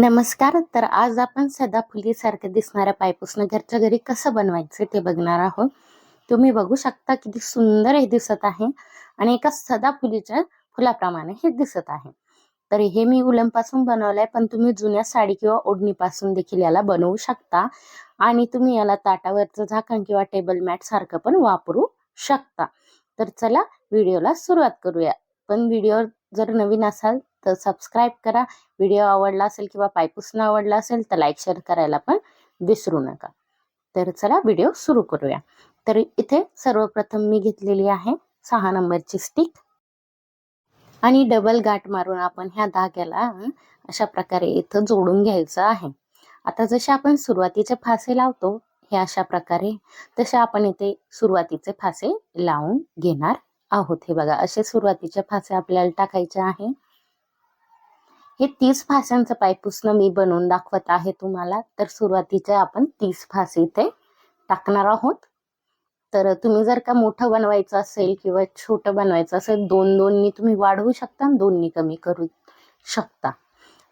नमस्कार तर आज आपण सदाफुलीसारखं दिसणाऱ्या पायपुसणं घरच्या घरी कसं बनवायचं ते बघणार आहोत. तुम्ही बघू शकता किती सुंदर हे दिसत आहे आणि एका सदाफुलीच्या फुलाप्रमाणे हे दिसत आहे. तर हे मी उलमपासून बनवलंय पण तुम्ही जुन्या साडी किंवा ओढणीपासून देखील याला बनवू शकता आणि तुम्ही याला ताटावरचं झाकण किंवा टेबल मॅट सारखं पण वापरू शकता. तर चला व्हिडिओला सुरुवात करूया. पण व्हिडिओ जर नवीन असाल तर सबस्क्राईब करा. व्हिडिओ आवडला असेल किंवा पायपुसणं आवडला असेल तर लाईक शेअर करायला पण विसरू नका. तर चला व्हिडिओ सुरू करूया. तर इथे सर्वप्रथम मी घेतलेली आहे सहा नंबरची स्टिक आणि डबल गाठ मारून आपण ह्या धाग्याला अशा प्रकारे इथं जोडून घ्यायचं आहे. आता जसे आपण सुरुवातीचे फासे लावतो हे अशा प्रकारे. तसे आपण इथे सुरुवातीचे फासे लावून घेणार आहोत. हे बघा असे सुरुवातीच्या फासे आपल्याला टाकायचे आहे. हे तीस फास्यांचं पायपुसणं मी बनवून दाखवत आहे तुम्हाला. तर सुरुवातीचे आपण तीस फासे इथे टाकणार आहोत. तर तुम्ही जर का मोठं बनवायचं असेल किंवा छोटं बनवायचं असेल दोन दोननी तुम्ही वाढवू शकता आणि दोननी कमी करू शकता.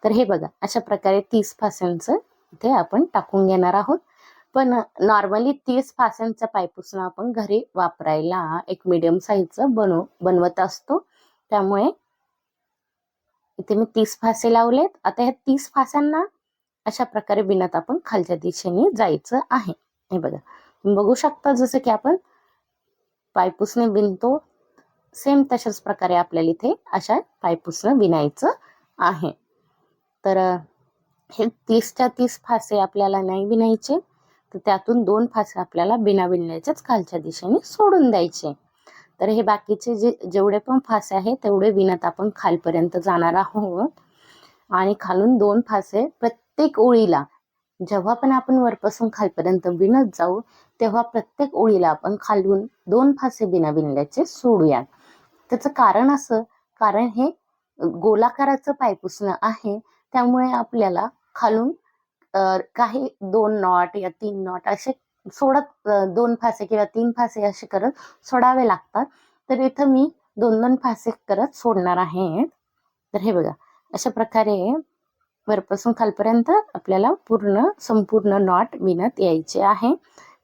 तर हे बघा अशा प्रकारे तीस फास्यांचं इथे आपण टाकून घेणार आहोत. पण नॉर्मली तीस फासांचा पायपुसणं आपण घरी वापरायला एक मिडियम साईजचं बनव बनवत असतो. त्यामुळे इथे मी तीस फासे लावलेत. आता ह्या तीस फासांना अशा प्रकारे बिनत आपण खालच्या दिशेने जायचं आहे. हे बघा. तुम्ही बघू शकता जसं की आपण पायपुसणे बिनतो सेम तशाच प्रकारे आपल्याला इथे अशा पायपुसनं विणायचं आहे. तर हे तीसच्या तीस फासे आपल्याला नाही विणायचे तर त्यातून दोन फासे आपल्याला बिना विणल्याच्याच खालच्या दिशेने सोडून द्यायचे. तर हे बाकीचे जे जेवढे पण फासे आहेत तेवढे विणत आपण खालपर्यंत जाणार आहोत. आणि खालून दोन फासे प्रत्येक ओळीला. जेव्हा पण आपण वरपासून खालपर्यंत विणत जाऊ तेव्हा प्रत्येक ओळीला आपण खालून दोन फासे बिना विणल्याचे सोडूयात. त्याचं कारण असं कारण हे गोलाकाराचं पायपुसणं आहे त्यामुळे आपल्याला खालून काही दोन नॉट या तीन नॉट असे सोडत दोन फासे किंवा तीन फासे असे करत सोडावे लागतात. तर इथं मी दोन दोन फासे करत सोडणार आहे. तर हे बघा अशा प्रकारे वरपासून खालपर्यंत आपल्याला पूर्ण संपूर्ण नॉट विणत यायचे आहे.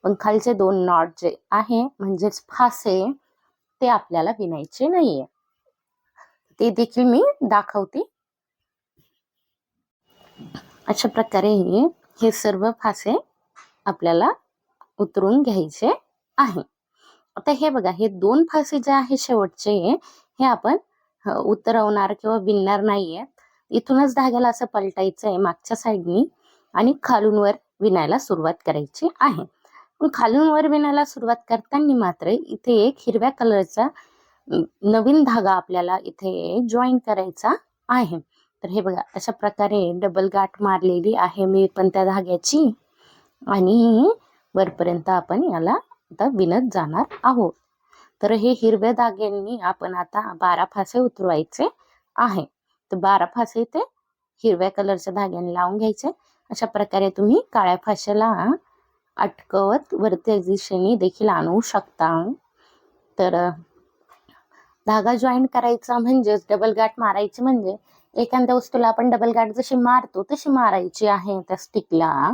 पण खालचे दोन नॉट जे आहे म्हणजेच फासे ते आपल्याला विणायचे नाहीये. ते देखील मी दाखवते. अशा प्रकारे हे सर्व फासे आपल्याला उतरून घ्यायचे आहे. आता हे बघा हे दोन फासे जे आहे शेवटचे हे आपण उतरवणार किंवा विणणार नाहीये इथूनच धाग्याला असं पलटायचं आहे मागच्या साईडनी आणि खालून वर विणायला सुरुवात करायची आहे. पण खालून वर विणायला सुरुवात करताना मात्र इथे एक हिरव्या कलरचा नवीन धागा आपल्याला इथे जॉईन करायचा आहे. तर हे बघा अशा प्रकारे डबल गाठ मारलेली आहे मी पण त्या धाग्याची. आणि वरपर्यंत आपण याला आता विणत जाणार आहोत. तर हे हिरव्या धाग्यांनी आपण आता बारा फासे उतरवायचे आहे. तर बारा फासे ते हिरव्या कलरच्या धाग्याने लावून घ्यायचे. अशा प्रकारे तुम्ही काळ्या फाशाला अटकवत वरती दिशेने देखील आणू शकता. तर धागा जॉईन करायचा म्हणजेच डबल गाठ मारायची म्हणजे एखाद्या वस्तूला आपण डबल गाठ जशी मारतो तशी मारायची आहे त्या स्टिकला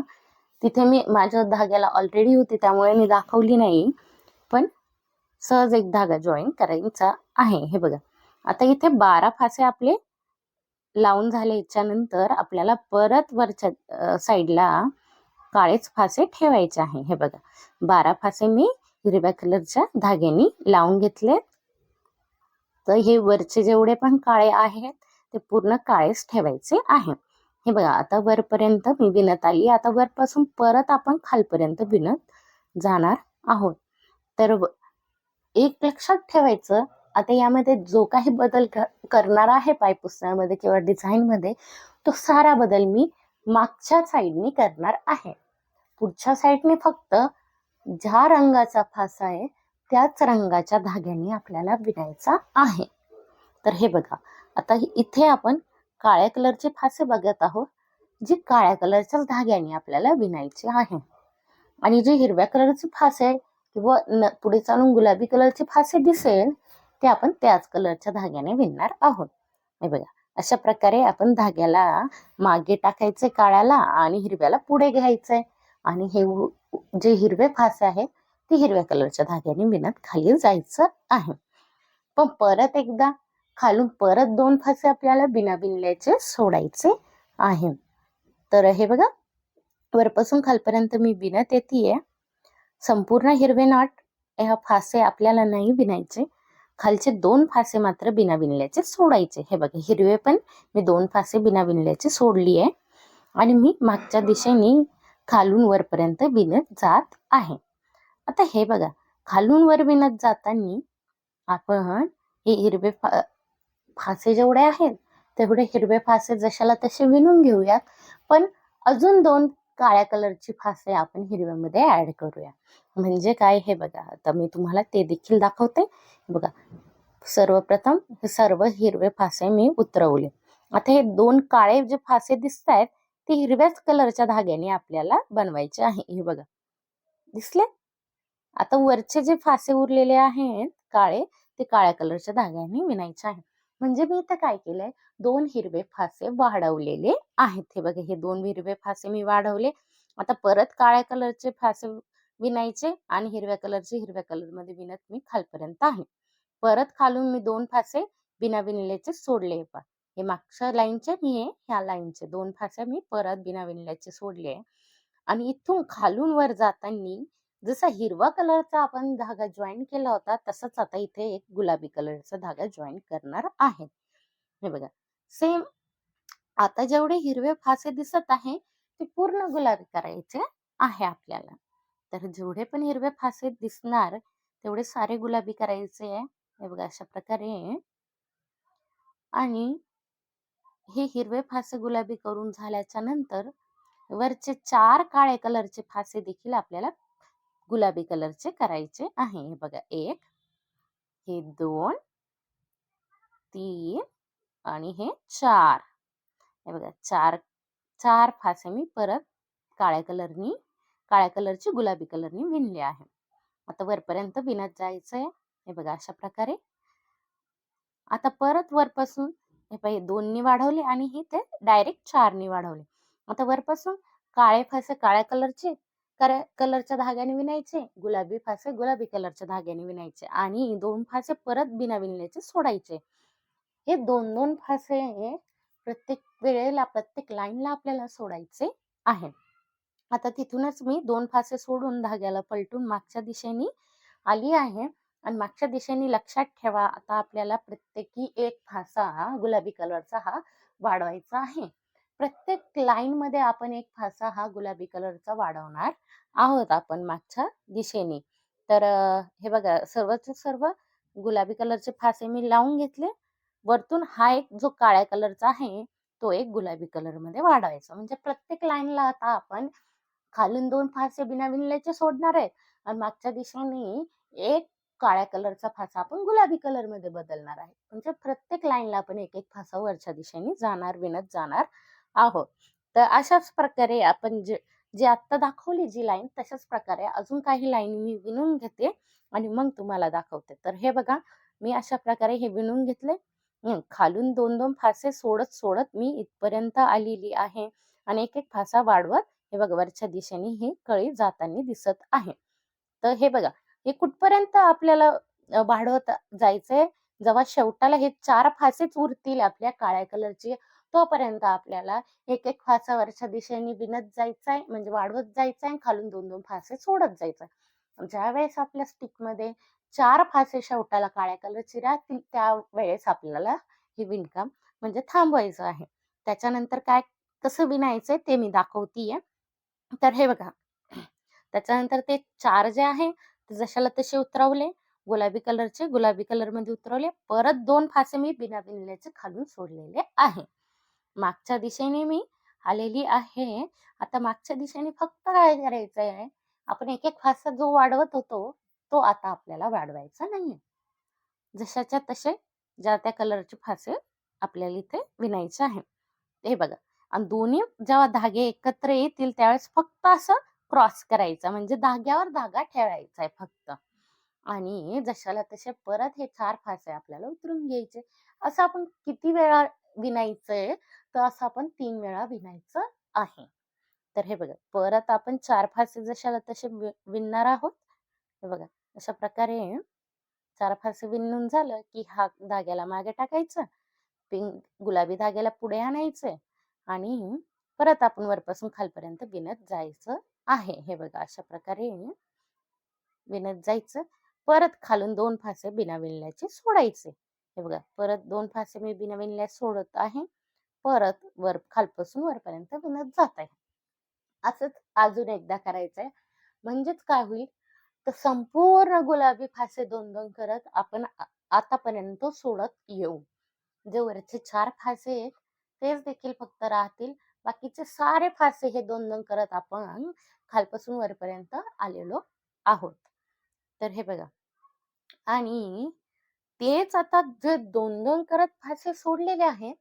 तिथे मी माझ्या धाग्याला ऑलरेडी होती त्यामुळे मी दाखवली नाही. पण सहज एक धागा जॉईन करायचा आहे. हे बघा. आता इथे बारा फासे आपले लावून झाले नंतर आपल्याला परत वरच्या साईडला काळेच फासे ठेवायचे आहे. हे बघा. बारा फासे मी हिरव्या कलरच्या धाग्यानी लावून घेतले तर हे वरचे जेवढे पण काळे आहेत ते पूर्ण काळेच ठेवायचे आहे. हे बघा आता वरपर्यंत मी विणत आली. आता वरपासून परत आपण खालपर्यंत विणत जाणार आहोत. तर एक लक्षात ठेवायचं आता यामध्ये जो काही बदल करणार आहे पायपुस्तकामध्ये किंवा डिझाईनमध्ये तो सारा बदल मी मागच्या साईडनी करणार आहे. पुढच्या साईडने फक्त ज्या रंगाचा फासा आहे त्याच रंगाच्या धाग्याने आपल्याला विणायचा आहे. तर हे बघा आता इथे आपण काळ्या कलरचे फासे बघत आहोत जी काळ्या कलरच्याच धाग्याने आपल्याला विणायची आहे. आणि जे हिरव्या कलरचे फासे किंवा पुढे चालून गुलाबी कलरचे फासे दिसेल ते आपण त्याच कलरच्या धाग्याने विणणार आहोत. हे बघा अशा प्रकारे आपण धाग्याला मागे टाकायचे काळ्याला आणि हिरव्याला पुढे घ्यायचंय आणि हे जे हिरवे फासे आहेत ते हिरव्या कलरच्या धाग्याने विणत खाली जायचं आहे. पण परत एकदा खालून परत दोन फासे आपल्याला बिना बिनल्याचे सोडायचे आहे. तर हे बघा वरपासून खालपर्यंत मी बिनत येते संपूर्ण हिरवे नाट ह्या फासे आपल्याला नाही बिनायचे खालचे दोन फासे मात्र बिना बिनल्याचे सोडायचे. हे बघा हिरवे पण मी दोन फासे बिना बिनल्याचे सोडली आहे. आणि मी मागच्या दिशेने खालून वरपर्यंत बिनत जात आहे. आता हे बघा खालून वर बिनत जाताना आपण हे हिरवे फा फासे जेवढे आहेत तेवढे हिरवे फासे जशाला तसे विणून घेऊयात. पण अजून दोन काळ्या कलरची फासे आपण हिरव्यामध्ये ऍड करूया. म्हणजे काय? हे बघा आता मी तुम्हाला ते देखील दाखवते. बघा सर्वप्रथम हे सर्व हिरवे फासे मी उतरवले. आता हे दोन काळे जे फासे दिसत आहेत ते हिरव्याच कलरच्या धाग्याने आपल्याला बनवायचे आहे. हे बघा दिसले? आता वरचे जे फासे उरलेले आहेत काळे ते काळ्या कलरच्या धाग्याने विणायचे आहेत. म्हणजे मी इथं काय केलंय? दोन हिरवे फासे वाढवलेले आहेत. हे बघा हे दोन हिरवे फासे मी वाढवले. आता परत काळ्या कलरचे फासे विणायचे आणि हिरव्या कलरचे हिरव्या कलरमध्ये विणत मी खालपर्यंत आहे. परत खालून मी दोन फासे बिना विणल्याचे सोडले. पा हे मागच्या लाईनचे मी हे ह्या लाईनचे दोन फासे मी परत बिना विणल्याचे सोडले आणि इथून खालून वर जाताना जसा हिरवा कलरचा आपण धागा जॉईन केला होता तसंच आता इथे एक गुलाबी कलरचा धागा जॉईन करणार आहे. हे बघा सेम आता जेवढे हिरवे फासे दिसत आहे ते पूर्ण गुलाबी करायचे आहे आपल्याला. तर जेवढे पण हिरवे फासे दिसणार तेवढे सारे गुलाबी करायचे आहे. हे बघा अशा प्रकारे. आणि हे हिरवे फासे गुलाबी करून झाल्याच्यानंतर वरचे चार काळे कलरचे फासे देखील आपल्याला गुलाबी कलरचे करायचे आहे. हे बघा एक हे दोन तीन आणि हे चार. हे बघा चार चार फासे मी परत काळ्या कलरनी काळ्या कलरची गुलाबी कलरनी विणले आहे. आता वरपर्यंत विणत जायचंय. हे बघा अशा प्रकारे. आता परत वरपासून हे पाहिजे दोननी वाढवले आणि हे ते डायरेक्ट चारनी वाढवले. आता वरपासून काळे फासे काळ्या कलरचे काळ्या कलरच्या धाग्याने विणायचे गुलाबी फासे गुलाबी कलरच्या धाग्याने विणायचे आणि दोन फासे परत बिना विणल्याचे सोडायचे. हे दोन दोन फासे प्रत्येक वेळेला प्रत्येक लाईनला आपल्याला सोडायचे आहे. आता तिथूनच मी दोन फासे सोडून धाग्याला पलटून मागच्या दिशेने आली आहे आणि मागच्या दिशेने लक्षात ठेवा आता आपल्याला प्रत्येकी एक फासा हा गुलाबी कलरचा हा वाढवायचा आहे. प्रत्येक लाईन मध्ये आपण एक फासा हा गुलाबी कलरचा वाढवणार आहोत आपण मागच्या दिशेने. तर हे बघा सर्वच सर्व गुलाबी कलरचे फासे मी लावून घेतले. वरतून हा एक जो काळ्या कलरचा आहे तो एक गुलाबी कलरमध्ये वाढवायचा. म्हणजे प्रत्येक लाईनला आता आपण खालून दोन फासे बिना विणल्याचे सोडणार आहे आणि मागच्या दिशेने एक काळ्या कलरचा फासा आपण गुलाबी कलरमध्ये बदलणार आहे. म्हणजे प्रत्येक लाईनला आपण एक एक फासा वरच्या दिशेने जाणार विणत जाणार. आहोत. तर अशाच प्रकारे आपण जे जे आत्ता दाखवली जी लाईन तशाच प्रकारे अजून काही लाईन मी विणून घेते आणि मग तुम्हाला दाखवते. तर हे बघा मी अशा प्रकारे हे विणून घेतले. खालून दोन दोन फासे सोडत सोडत मी इथपर्यंत आलेली आहे आणि एक एक फासा वाढवत हे बघा वरच्या दिशेने ही कळी जाताना दिसत आहे. तर हे बघा हे कुठपर्यंत आपल्याला वाढवत जायचंय? जेव्हा शेवटाला हे चार फासेच उरतील आपल्या काळ्या कलरची तोपर्यंत आपल्याला एक एक फासा वरच्या दिशेने विणत जायचंय म्हणजे वाढवत जायचंय खालून दोन दोन फासे सोडत जायचंय. ज्या वेळेस आपल्या स्टिकमध्ये चार फासे शेवटाला काळ्या कलरची राहतील त्यावेळेस आपल्याला हे विणकाम म्हणजे थांबवायचं आहे. त्याच्यानंतर काय कसं विणायचंय ते मी दाखवतीये. तर हे बघा. त्याच्यानंतर ते चार जे आहे ते जशाला तसे उतरवले गुलाबी कलरचे गुलाबी कलरमध्ये उतरवले परत दोन फासे मी बिना विणल्याचे खालून सोडलेले आहे. मागच्या दिशेने मी आलेली आहे. आता मागच्या दिशेने फक्त काय करायचं आहे आपण एक एक फासा जो वाढवत होतो तो आता आपल्याला वाढवायचा नाहीये. जशाच्या तसे ज्या त्या कलरचे फासे आपल्याला इथे विणायचे आहे हे बघा. आणि दोन्ही जेव्हा धागे एकत्र येतील त्यावेळेस फक्त असं क्रॉस करायचा. म्हणजे धाग्यावर धागा ठेवायचा आहे फक्त. आणि जशाला तसे परत हे चार फासे आपल्याला उतरून घ्यायचे. असं आपण किती वेळा विणायचंय? तर असं आपण तीन वेळा विणायचं आहे. तर हे बघा परत आपण चार फासे जशाला तसे वि- विणणार आहोत. हे बघा अशा प्रकारे चार फासे विणून झालं की हा धाग्याला मागे टाकायचं पिंक गुलाबी धाग्याला पुढे आणायचं आणि परत आपण वरपासून खालपर्यंत विणत जायचं आहे. हे बघा अशा प्रकारे विणत जायचं. परत खालून दोन फासे बिना विणल्याचे सोडायचे. हे बघा परत दोन फासे मी बिना विणल्या सोडत आहे. परत वर खालपासून वरपर्यंत विणत जात आहे असंच अजून एकदा करायचंय. म्हणजेच काय होईल? तर संपूर्ण गुलाबी फासे दोन दोन करत आपण आतापर्यंत सोडत येऊ. जे वरचे चार फासे आहेत तेच देखील फक्त राहतील. बाकीचे सारे फासे हे दोन दोन करत आपण खालपासून वरपर्यंत आलेलो आहोत. तर हे बघा. आणि तेच आता जे दोन दोन करत फासे सोडलेले आहेत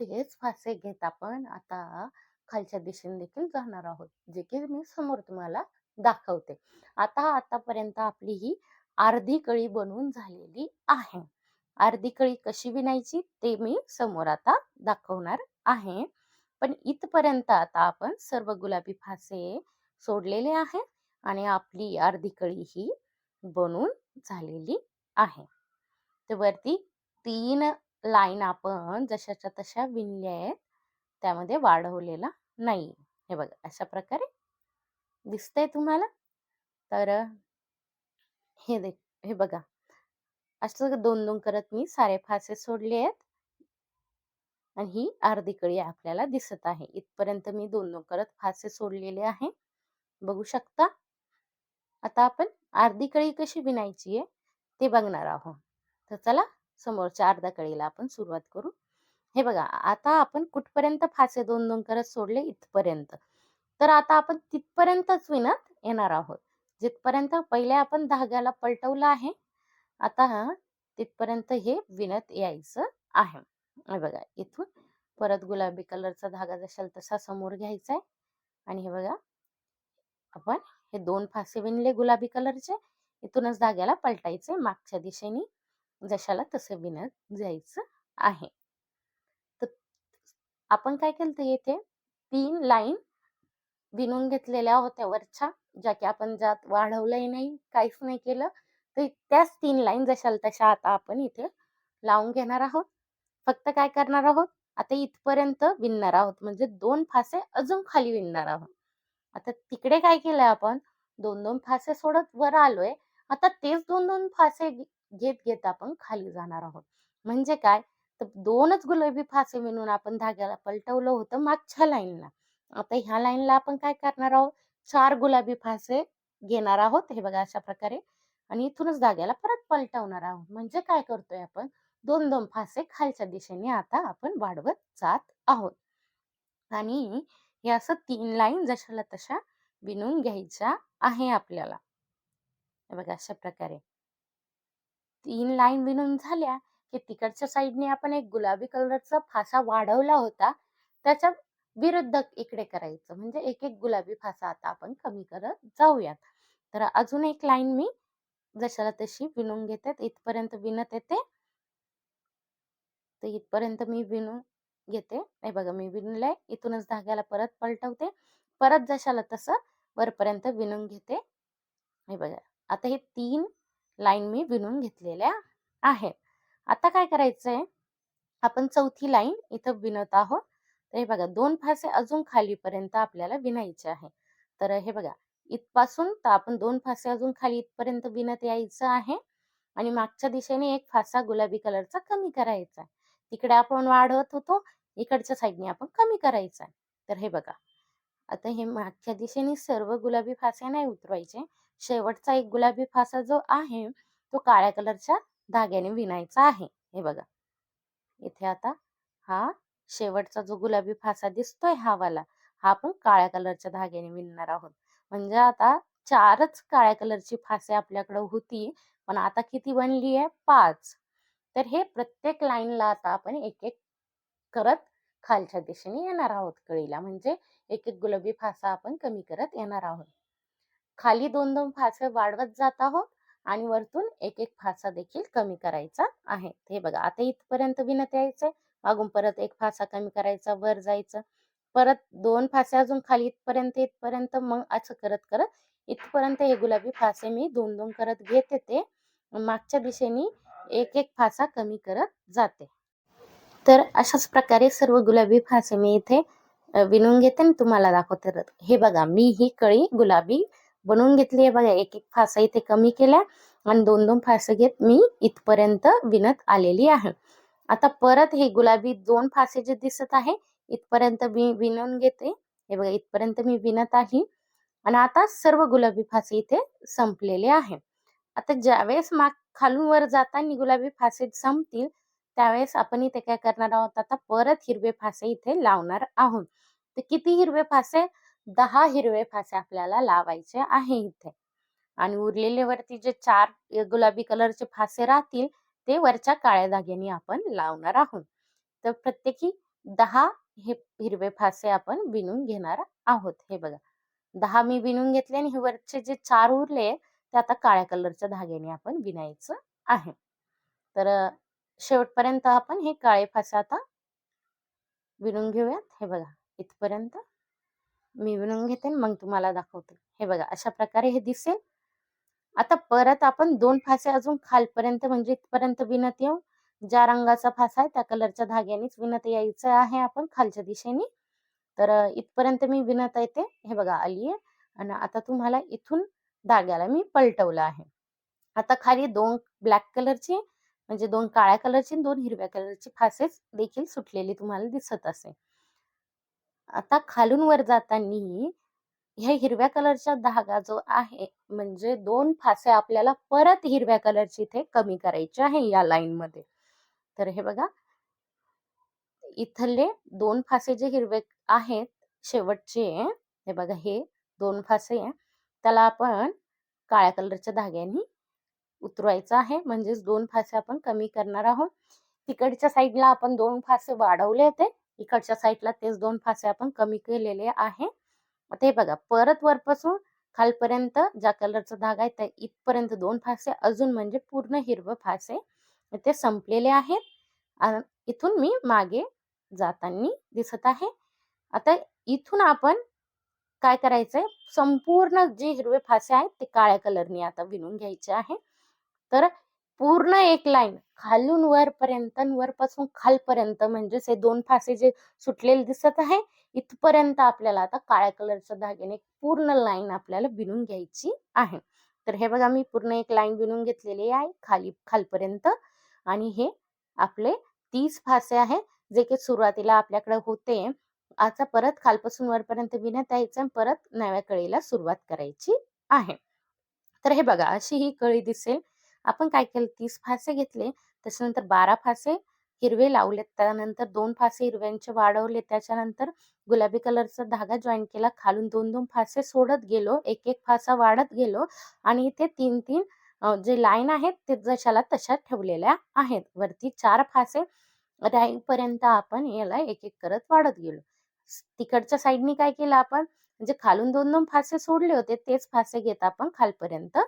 तेच फासे घेत आपण आता खालच्या दिशेने देखील जाणार आहोत जे की मी समोर तुम्हाला दाखवते. आता आतापर्यंत आपली ही अर्धी कळी बनवून झालेली आहे. अर्धी कळी कशी विणायची ते मी समोर आता दाखवणार आहे. पण इथपर्यंत आता आपण सर्व गुलाबी फासे सोडलेले आहे आणि आपली अर्धी कळी ही बनून झालेली आहे. तर वरती तीन लाईन आपण जशाच्या तशा विणल्या आहेत त्यामध्ये वाढवलेला नाही हे बघा अशा प्रकारे दिसतंय तुम्हाला? तर हे देख हे बघा. असं दोन दोन करत मी सारे फासे सोडले आहेत. आणि ही अर्धी कळी आपल्याला दिसत आहे. इथपर्यंत मी दोन दोन करत फासे सोडलेले आहे. बघू शकता? आता आपण अर्धी कळी कशी विणायची आहे ते बघणार आहोत. तर चला समोरच्या अर्ध्या कळीला आपण सुरुवात करू. हे बघा आता आपण कुठपर्यंत फासे दोन दोन करत सोडले? इथपर्यंत. तर आता आपण तिथपर्यंतच विणत येणार आहोत. जिथपर्यंत पहिले आपण धाग्याला पलटवलं आहे आता तिथपर्यंत हे विणत यायचं आहे. हे बघा इथून परत गुलाबी कलरचा धागा जशाल तसा समोर घ्यायचा आहे आणि हे बघा आपण हे दोन फासे विणले गुलाबी कलरचे. इथूनच धाग्याला पलटायचे मागच्या दिशेने. जशाला तसं विणत जायचं आहे. तर आपण काय केलं तर येथे तीन लाईन विणून घेतलेल्या होत्या वरच्या ज्या की आपण ज्यात वाढवलंही नाही काहीच नाही केलं. तर त्याच तीन लाईन जशाल तशा आता आपण इथे लावून घेणार आहोत. फक्त काय करणार आहोत आता इथपर्यंत विणणार आहोत. म्हणजे दोन फासे अजून खाली विणणार आहोत. आता तिकडे काय केलंय आपण दोन दोन फासे सोडत वर आलोय. आता तेच दोन दोन फासे घेत घेत आपण खाली जाणार आहोत. म्हणजे काय? तर दोनच गुलाबी फासे मिळून आपण धाग्याला पलटवलं होतं मागच्या लाईनला. आता ह्या लाईनला आपण काय करणार आहोत? चार गुलाबी फासे घेणार आहोत हे बघा अशा प्रकारे. आणि इथूनच धाग्याला परत पलटवणार आहोत. म्हणजे काय करतोय आपण? दोन दोन फासे खालच्या दिशेने आता आपण वाढवत जात आहोत. आणि हे असं तीन लाईन जशाला तशा विणून घ्यायच्या आहे आपल्याला. हे बघा अशा प्रकारे. तीन लाईन विणून झाल्या की तिकडच्या साईडने आपण एक गुलाबी कलरचा फासा वाढवला होता. त्याच्या विरुद्ध इकडे करायचं. म्हणजे एक एक गुलाबी फासा आता आपण कमी करत जाऊयात. तर अजून एक लाईन मी जशाला तशी विणून घेते. इथपर्यंत विणत येते. तर इथपर्यंत मी विणून घेते. हे बघा मी विणलंय. इथूनच धाग्याला परत पलटवते. परत जशाला तसं वरपर्यंत विणून घेते. हे बघा. आता हे तीन लाईन मी विणून घेतलेल्या आहेत. आता काय करायचंय? आपण चौथी लाईन इथं विणत आहोत. तर हे बघा दोन फासे अजून खालीपर्यंत आपल्याला विणायचे आहे. तर हे बघा इथपासून तर आपण दोन फासे अजून खाली इथपर्यंत विणत यायचं आहे. आणि मागच्या दिशेने एक फासा गुलाबी कलरचा कमी करायचा आहे. तिकडे आपण वाढवत होतो इकडच्या साईडने आपण कमी करायचा आहे. तर हे बघा आता हे मागच्या दिशेने सर्व गुलाबी फासे नाही उतरवायचे. शेवटचा एक गुलाबी फासा जो आहे तो काळ्या कलरच्या धाग्याने विणायचा आहे. हे बघा. इथे आता हा शेवटचा जो गुलाबी फासा दिसतोय हा वाला हा आपण काळ्या कलरच्या धाग्याने विणणार आहोत. म्हणजे आता चारच काळ्या कलरची फासे आपल्याकडे होती पण आता किती बनली आहे? पाच. तर हे प्रत्येक लाईनला आता आपण एक एक करत खालच्या दिशेने येणार आहोत कळीला म्हणजे एक एक गुलाबी फासा आपण कमी करत येणार आहोत. खाली दोन दोन फासे वाढवत जात आहोत आणि वरतून एक एक फासा देखील कमी करायचा आहे. हे बघा आता इथपर्यंत विणत यायचंय. मागून परत एक फासा कमी करायचा वर जायचं. परत दोन फासे अजून खाली इथपर्यंत इथपर्यंत मग असं करत करत इथपर्यंत हे गुलाबी फासे मी दोन दोन करत घेत येते. मागच्या दिशेने एक एक फासा कमी करत जाते. तर अशाच प्रकारे सर्व गुलाबी फासे मी इथे विणून घेते आणि तुम्हाला दाखवते हे बघा मी ही कळी गुलाबी बनवून घेतली आहे. बघा एक एक फासा इथे कमी केल्या आणि दोन दोन फासे घेत मी इथपर्यंत विणत आलेली आहे. आता परत हे गुलाबी दोन फासे जे दिसत आहे इथपर्यंत मी विणून घेते. हे बघा इथपर्यंत मी विणत आहे. आणि आता सर्व गुलाबी फासे इथे संपलेले आहे. आता ज्यावेळेस माग खालून वर जाताना गुलाबी फासे संपतील त्यावेळेस आपण इथे काय करणार आहोत? आता परत हिरवे फासे इथे लावणार आहोत. तर किती हिरवे फासे? दहा हिरवे फासे आपल्याला लावायचे आहे इथे. आणि उरलेले वरती जे चार गुलाबी कलरचे फासे राहतील ते वरच्या काळ्या धाग्याने आपण लावणार आहोत. तर प्रत्येकी दहा हे हिरवे फासे आपण विणून घेणार आहोत. हे बघा. दहा मी विणून घेतले आणि हे वरचे जे चार उरले ते आता काळ्या कलरच्या धाग्याने आपण विणायचं आहे. तर शेवटपर्यंत आपण हे काळे फासे आता विणून घेऊयात. हे बघा. इथपर्यंत मी विणून घेते मग तुम्हाला दाखवते. हे बघा अशा प्रकारे हे दिसेल. आता परत आपण दोन फासे अजून खालपर्यंत म्हणजे इथपर्यंत विणत येऊ. ज्या रंगाचा फासा आहे त्या कलरच्या धाग्यानेच विणत यायचं आहे आपण खालच्या दिशेने. तर इथपर्यंत मी विणत येते. हे बघा आली आहे. आणि आता तुम्हाला इथून धाग्याला मी पलटवलं आहे. आता खाली दोन ब्लॅक कलरचे म्हणजे दोन काळ्या कलरचे दोन हिरव्या कलरचे फासेच देखील सुटलेली तुम्हाला दिसत असेल. आता खालून वर जाताना ह्या हिरव्या कलरचा धागा जो आहे म्हणजे दोन फासे आपल्याला परत हिरव्या कलरची इथे कमी करायचे आहे या लाईन मध्ये. तर हे बघा. इथले दोन फासे जे हिरवे आहेत शेवटचे हे बघा हे दोन फासे आहे त्याला आपण काळ्या कलरच्या धाग्याने उतरवायचं आहे. म्हणजेच दोन फासे आपण कमी करणार आहोत. तिकडच्या साईडला आपण दोन फासे वाढवले होते. इकडच्या साईडला तेच दोन फासे आपण कमी केलेले आहे. ते बघा परत वरपासून खालपर्यंत ज्या कलरचा धागा आहे त्या इथपर्यंत दोन फासे अजून म्हणजे पूर्ण हिरवं फासे ते संपलेले आहेत. इथून मी मागे जाताना दिसत आहे. आता इथून आपण काय करायचंय? संपूर्ण जे हिरवे फासे आहेत ते काळ्या कलरने आता विणून घ्यायचे आहे. तर पूर्ण एक लाईन. खालून वरपर्यंत वरपासून खालपर्यंत म्हणजेच हे दोन फासे जे सुटलेले दिसत आहे इथपर्यंत आपल्याला आता काळ्या कलरच्या धाग्याने पूर्ण लाईन आपल्याला बिनून घ्यायची आहे. तर हे बघा मी पूर्ण एक लाईन बिनून घेतलेली आहे खाली खालपर्यंत. आणि हे आपले तीस फासे आहे जे की सुरुवातीला आपल्याकडे होते. आता परत खालपासून वरपर्यंत विण्यात यायचं आणि परत नव्या कळीला सुरुवात करायची आहे. तर हे बघा अशी ही कळी दिसेल. आपण काय केलं? तीस फासे घेतले. त्याच्यानंतर बारा फासे हिरवे लावलेत. त्यानंतर दोन फासे हिरव्यांचे वाढवले. त्याच्यानंतर गुलाबी कलरचा धागा जॉईन केला. खालून दोन दोन फासे सोडत गेलो. एक एक फासा वाढत गेलो. आणि इथे तीन तीन जे लाईन आहेत ते जशाला तशा ठेवलेल्या आहेत. वरती चार फासे राहीपर्यंत आपण याला एक एक करत वाढत गेलो. तिकडच्या साईडनी काय केलं आपण? म्हणजे खालून दोन दोन फासे सोडले होते तेच फासे घेत आपण खालपर्यंत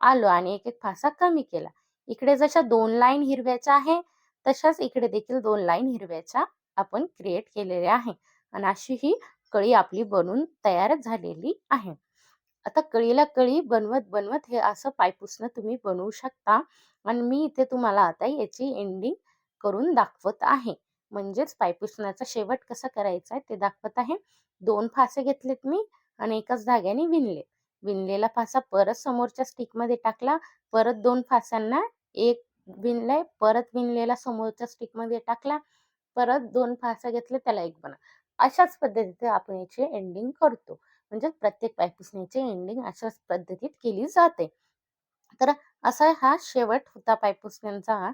आलो आणि एक एक फासा कमी केला. इकडे जशा दोन लाईन हिरव्याच्या आहे तशाच इकडे देखील दोन लाईन हिरव्याच्या आपण क्रिएट केलेल्या आहे. आणि अशी ही कळी आपली बनून तयार झालेली आहे. आता कळीला कळी बनवत बनवत हे असं पायपुसणं तुम्ही बनवू शकता. आणि मी इथे तुम्हाला आता याची एंडिंग करून दाखवत आहे. म्हणजेच पायपुसण्याचा शेवट कसा करायचा आहे ते दाखवत आहे. दोन फासे घेतलेत मी आणि एकाच धाग्याने विणले विणलेला फासा परत समोरच्या स्टिकमध्ये टाकला परत दोन फासांना एक विणलाय परत विणलेला समोरच्या स्टिकमध्ये टाकला परत दोन फासा घेतले त्याला एक बना अशाच पद्धतीत आपण याची एंडिंग करतो. म्हणजे प्रत्येक पायपुसण्याचे एंडिंग अशाच पद्धतीत केली जाते. तर असा हा शेवट होता पायपुसण्यांचा.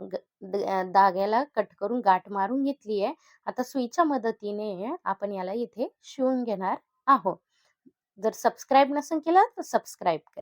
ग- धाग्याला कट करून गाठ मारून घेतली आहे आता सुईच्या मदतीने आपण याला इथे शिवून घेणार आहोत. जर सबस्क्राईब नसेल केलं तर सबस्क्राईब करा